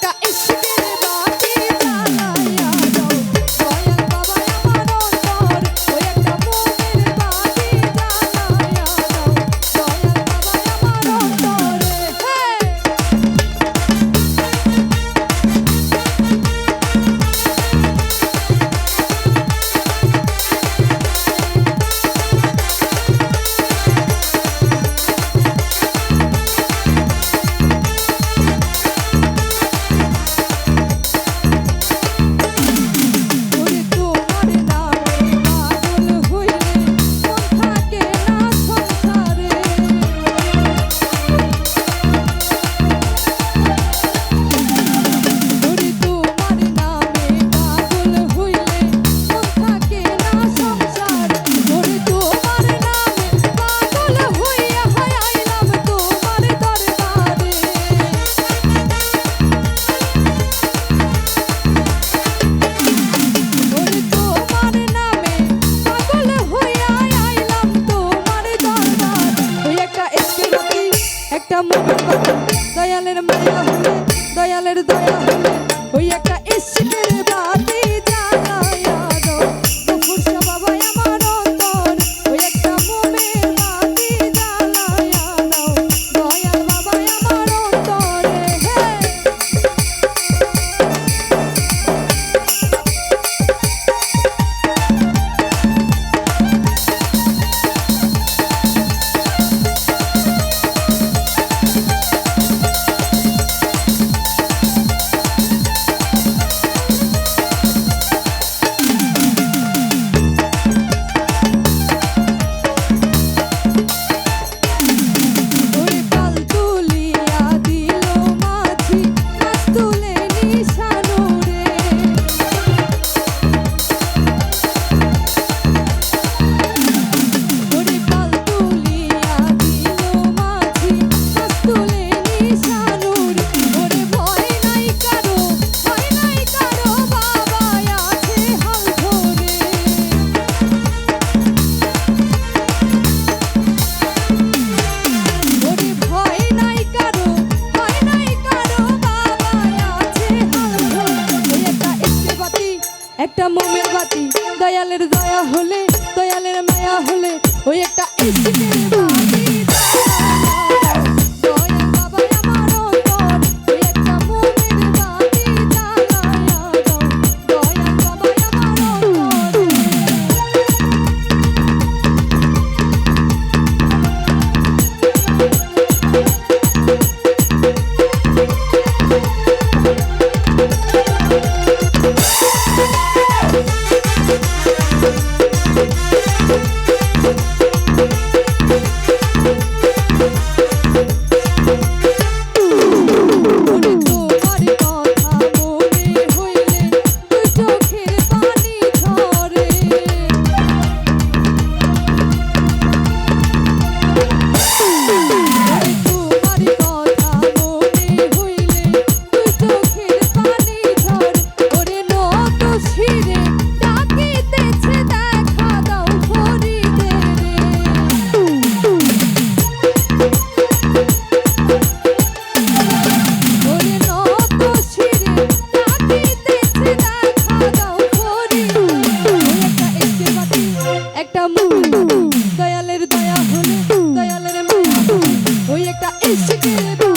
like মুখ কথা দয়ালের মায়া হলে দয়ালের দয়া হলে ওই একটা ইস্কের বার দয়ালের দয়া হলে দয়ালের মায়া হলে ওই একটা Thank you.